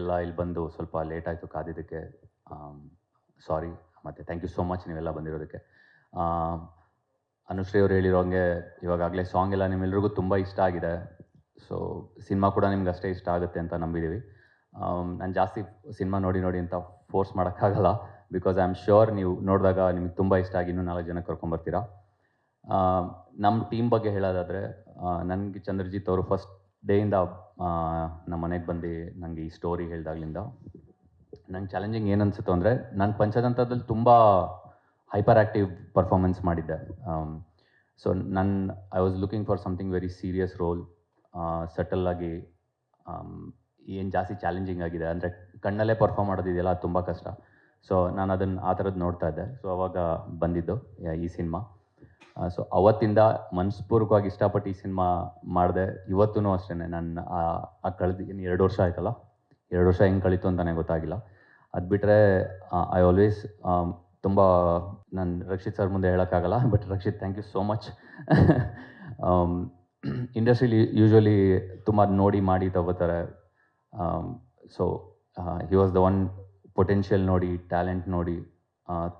ಎಲ್ಲ ಇಲ್ಲಿ ಬಂದು ಸ್ವಲ್ಪ ಲೇಟ್ ಆಯಿತು ಕಾದಿದ್ದಕ್ಕೆ ಸಾರಿ ಮತ್ತು ಥ್ಯಾಂಕ್ ಯು ಸೋ ಮಚ್ ನೀವೆಲ್ಲ ಬಂದಿರೋದಕ್ಕೆ. ಅನುಶ್ರೀ ಅವ್ರು ಹೇಳಿರೋಂಗೆ ಇವಾಗಲೇ ಸಾಂಗ್ ಎಲ್ಲ ನಿಮ್ಮೆಲ್ರಿಗೂ ತುಂಬ ಇಷ್ಟ ಆಗಿದೆ. ಸೊ ಸಿನಿಮಾ ಕೂಡ ನಿಮ್ಗೆ ಅಷ್ಟೇ ಇಷ್ಟ ಆಗುತ್ತೆ ಅಂತ ನಂಬಿದ್ದೀವಿ ನಾನು ಜಾಸ್ತಿ ಸಿನಿಮಾ ನೋಡಿ ನೋಡಿ ಅಂತ ಫೋರ್ಸ್ ಮಾಡೋಕ್ಕಾಗಲ್ಲ ಬಿಕಾಸ್ ಐ ಆಮ್ ಶ್ಯೂರ್ ನೀವು ನೋಡಿದಾಗ ನಿಮಗೆ ತುಂಬ ಇಷ್ಟ ಆಗಿ ಇನ್ನೂ ನಾಲ್ಕು ಜನ ಕರ್ಕೊಂಬರ್ತೀರಾ ನಮ್ಮ ಟೀಮ್ ಬಗ್ಗೆ ಹೇಳೋದಾದರೆ ನನಗೆ ಚಂದ್ರಜಿತ್ ಅವರು ಫಸ್ಟ್ ಡೇಯಿಂದ ನಮ್ಮ ಮನೆಗೆ ಬಂದು ನನಗೆ ಈ ಸ್ಟೋರಿ ಹೇಳಿದಾಗ್ಲಿಂದ ನಂಗೆ ಚಾಲೆಂಜಿಂಗ್ ಏನು ಅನಿಸುತ್ತೆ ಅಂದರೆ ನಾನು ಪಂಚತಂತ್ರದಲ್ಲಿ ತುಂಬ ಹೈಪರ್ ಆ್ಯಕ್ಟಿವ್ ಪರ್ಫಾರ್ಮೆನ್ಸ್ ಮಾಡಿದ್ದೆ ಸೊ ನನ್ನ I was looking for something very serious role subtle ಆಗಿ ಏನು ಜಾಸ್ತಿ ಚಾಲೆಂಜಿಂಗ್ ಆಗಿದೆ ಅಂದರೆ ಕಣ್ಣಲ್ಲೇ ಪರ್ಫಾರ್ಮ್ ಮಾಡೋದಿದೆಯಲ್ಲ ಅದು ತುಂಬ ಕಷ್ಟ. ಸೊ ನಾನು ಅದನ್ನು ಆ ಥರದ್ದು ನೋಡ್ತಾ ಇದ್ದೆ. ಸೊ ಅವಾಗ ಬಂದಿದ್ದು, ಈ ಸಿನಿಮಾ. ಸೊ ಅವತ್ತಿಂದ ಮನಸ್ಪೂರ್ವಕವಾಗಿ ಇಷ್ಟಪಟ್ಟು ಈ ಸಿನಿಮಾ ಮಾಡಿದೆ ಇವತ್ತೂ ಅಷ್ಟೇ ನನ್ನ ಆ ಕಳೆದ ಏನು ಎರಡು ವರ್ಷ ಆಯ್ತಲ್ಲ? ಎರಡು ವರ್ಷ ಹೆಂಗೆ ಕಳೀತು ಅಂತಲೇ ಗೊತ್ತಾಗಿಲ್ಲ. ಅದು ಬಿಟ್ಟರೆ ಐ ಆಲ್ವೇಸ್ ತುಂಬ ನಾನು ರಕ್ಷಿತ್ ಸರ್ ಮುಂದೆ ಹೇಳೋಕ್ಕಾಗಲ್ಲ but Rakshit thank you so much ಇಂಡಸ್ಟ್ರೀಲಿ usually ತುಂಬ ನೋಡಿ ಮಾಡಿ ತಗೋತಾರೆ. So he was the one potential ನೋಡಿ ಟ್ಯಾಲೆಂಟ್ ನೋಡಿ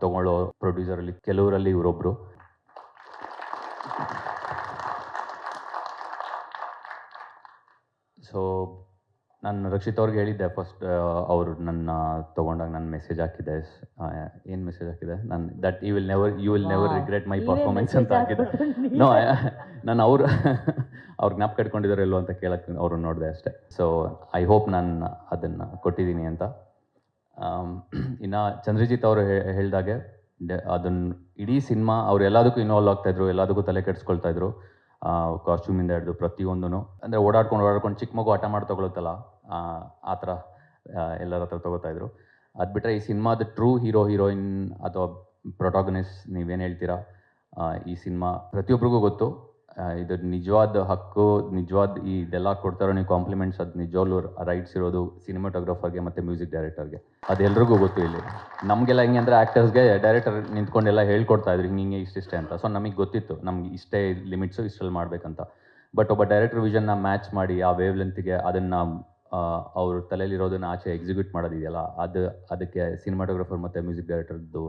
ತಗೊಳ್ಳೋ ಪ್ರೊಡ್ಯೂಸರಲ್ಲಿ ಕೆಲವರಲ್ಲಿ ಇವರೊಬ್ಬರು ಸೊ ನಾನು ರಕ್ಷಿತ್ ಅವ್ರಿಗೆ ಹೇಳಿದ್ದೆ ಫಸ್ಟ್ ಅವರು ನನ್ನ ತೊಗೊಂಡಾಗ ನಾನು ಮೆಸೇಜ್ ಹಾಕಿದ್ದೆ. ಏನು ಮೆಸೇಜ್ ಹಾಕಿದೆ ನಾನು that you will never you will never regret my performance ಅಂತ ಹಾಕಿದೆ ಹಾಕಿದ್ದೆ ನೋ ನಾನು ಅವರು ಅವ್ರ ಜ್ಞಾಪಕ ಇಟ್ಕೊಂಡಿದ್ದಾರೆ ಇಲ್ವೋ ಅಂತ ಕೇಳಕ್ಕೆ ಅವರು ನೋಡಿದೆ ಅಷ್ಟೇ. ಸೊ ಐ ಹೋಪ್ ನಾನು ಅದನ್ನು ಕೊಟ್ಟಿದ್ದೀನಿ ಅಂತ. ಇನ್ನು ಚಂದ್ರಜಿತ್ ಅವರು ಹೇಳ್ದಾಗೆ ಅದನ್ನು ಇಡೀ ಸಿನಿಮಾ ಅವ್ರು ಎಲ್ಲದಕ್ಕೂ ಇನ್ವಾಲ್ವ್ ಆಗ್ತಾಯಿದ್ರು ಎಲ್ಲದಕ್ಕೂ ತಲೆ ಕೆಡಿಸ್ಕೊಳ್ತಾ ಇದ್ರು ಕಾಸ್ಟ್ಯೂಮಿಂದ ಹಿಡಿದು ಪ್ರತಿಯೊಂದೂ ಅಂದರೆ ಓಡಾಡ್ಕೊಂಡು ಓಡಾಡ್ಕೊಂಡು ಚಿಕ್ಕ ಮಗು ಆಟ ಮಾಡಿ ತಗೊಳುತ್ತಲ್ಲ ಆ, ಥರ ಎಲ್ಲರ ಹತ್ರ ತಗೋತಾ ಇದ್ರು ಅದು ಬಿಟ್ಟರೆ ಈ ಸಿನಿಮಾದ ಟ್ರೂ ಹೀರೋ ಹೀರೋಯಿನ್ ಅಥವಾ ಪ್ರೊಟಾಗನಿಸ್ಟ್ ನೀವೇನು ಹೇಳ್ತೀರಾ? ಈ ಸಿನಿಮಾ ಪ್ರತಿಯೊಬ್ಬರಿಗೂ ಗೊತ್ತು. ಇದು ನಿಜವಾದ ಹಕ್ಕು, ನಿಜವಾದ ಈ ಇದೆಲ್ಲ ಕೊಡ್ತಾರೋ ನೀವು ಕಾಂಪ್ಲಿಮೆಂಟ್ಸ್ ಅದು ನಿಜವಾಗ್ಲೂ ರೈಟ್ಸ್ ಇರೋದು ಸಿನಿಮಾಟೋಗ್ರಫರ್ಗೆ ಮತ್ತು ಮ್ಯೂಸಿಕ್ ಡೈರೆಕ್ಟರ್ಗೆ ಅದು ಎಲ್ರಿಗೂ ಗೊತ್ತು ಇಲ್ಲಿ. ನಮಗೆಲ್ಲ ಹೆಂಗೆ ಅಂದರೆ ಆ್ಯಕ್ಟರ್ಸ್ಗೆ ಡೈರೆಕ್ಟರ್ ನಿಂತ್ಕೊಂಡೆಲ್ಲ ಹೇಳ್ಕೊಡ್ತಾ ಇದ್ರು, ಹಿಂಗೆ ಇಷ್ಟು ಇಷ್ಟಿಷ್ಟೇ ಅಂತ. ಸೊ ನಮಗೆ ಗೊತ್ತಿತ್ತು, ನಮ್ಗೆ ಇಷ್ಟೇ ಲಿಮಿಟ್ಸು ಇಷ್ಟರಲ್ಲಿ ಮಾಡಬೇಕಂತ. ಬಟ್ ಒಬ್ಬ ಡೈರೆಕ್ಟರ್ ವಿಷನ್ನ ಮ್ಯಾಚ್ ಮಾಡಿ ಆ ವೇವ್ ಲೆಂತ್ಗೆ ಅದನ್ನು ಅವ್ರ ತಲೆಯಲ್ಲಿರೋದನ್ನ ಆಚೆ ಎಕ್ಸಿಕ್ಯೂಟ್ ಮಾಡೋದಿದೆಯಲ್ಲ, ಅದು, ಅದಕ್ಕೆ ಸಿನಿಮಾಟೋಗ್ರಫರ್ ಮತ್ತು ಮ್ಯೂಸಿಕ್ ಡೈರೆಕ್ಟರ್ದು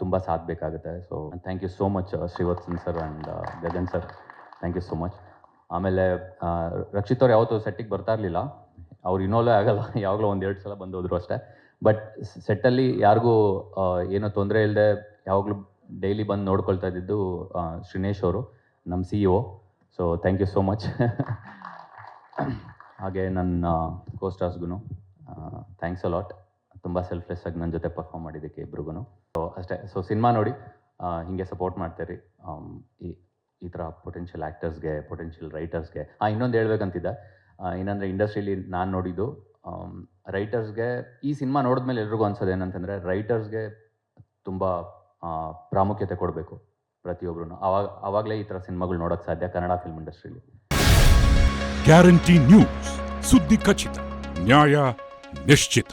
ತುಂಬ ಸಾಥ್ ಬೇಕಾಗುತ್ತೆ. So thank you so much Srivatsan sir and Gagan sir thank you so much ಆಮೇಲೆ ರಕ್ಷಿತ್ ಅವ್ರು ಯಾವತ್ತೂ ಸೆಟ್ಟಿಗೆ ಬರ್ತಾ ಇರಲಿಲ್ಲ. ಅವ್ರು ಇನ್ವಾಲ್ವ್ ಆಗಲ್ಲ. ಯಾವಾಗಲೂ ಒಂದು ಎರಡು ಸಲ ಬಂದು ಹೋದ್ರು ಅಷ್ಟೇ. ಬಟ್ ಸೆಟ್ಟಲ್ಲಿ ಯಾರಿಗೂ ಏನೋ ತೊಂದರೆ ಇಲ್ಲದೆ ಯಾವಾಗಲೂ ಡೈಲಿ ಬಂದು ನೋಡ್ಕೊಳ್ತಾ ಇದ್ದಿದ್ದು ಶ್ರೀನೇಶ್ ಅವರು ನಮ್ಮ C O so thank you so much ಹಾಗೆ ನನ್ನ ಕೋಸ್ಟಾರ್ಸ್ಗೂ ಥ್ಯಾಂಕ್ಸ್ ಅಲಾಟ್ ತುಂಬ ಸೆಲ್ಫ್ಲೆಸ್ ಆಗಿ ನನ್ನ ಜೊತೆ ಪರ್ಫಾರ್ಮ್ ಮಾಡಿದ್ದಕ್ಕೆ ಇಬ್ರಿಗೂ ಸೊ ಅಷ್ಟೇ. ಸೊ ಸಿನಿಮಾ ನೋಡಿ ಹೀಗೆ ಸಪೋರ್ಟ್ ಮಾಡ್ತೀರಿ. ಈ ಈ ಥರ ಪೊಟೆನ್ಷಿಯಲ್ ಆ್ಯಕ್ಟರ್ಸ್ಗೆ ಪೊಟೆನ್ಷಿಯಲ್ ರೈಟರ್ಸ್ಗೆ ಹಾಂ ಇನ್ನೊಂದು ಹೇಳ್ಬೇಕಂತಿದ್ದ. ಏನಂದರೆ ಇಂಡಸ್ಟ್ರೀಲಿ ನಾನು ನೋಡಿದ್ದು ರೈಟರ್ಸ್ಗೆ ಈ ಸಿನಿಮಾ ನೋಡಿದ್ಮೇಲೆ ಎಲ್ರಿಗೂ ಅನ್ಸೋದು ಏನಂತಂದರೆ ರೈಟರ್ಸ್ಗೆ ತುಂಬ ಪ್ರಾಮುಖ್ಯತೆ ಕೊಡಬೇಕು ಪ್ರತಿಯೊಬ್ಬರು ಅವಾಗ, ಅವಾಗಲೇ ಈ ಥರ ಸಿನಿಮಾಗಳು ನೋಡೋಕ್ಕೆ ಸಾಧ್ಯ ಕನ್ನಡ ಫಿಲ್ಮ್ ಇಂಡಸ್ಟ್ರೀಲಿ ಗ್ಯಾರಂಟಿ ನ್ಯೂಸ್ ಸುದ್ದಿ ಖಚಿತ. ನ್ಯಾಯ ನಿಶ್ಚಿತ.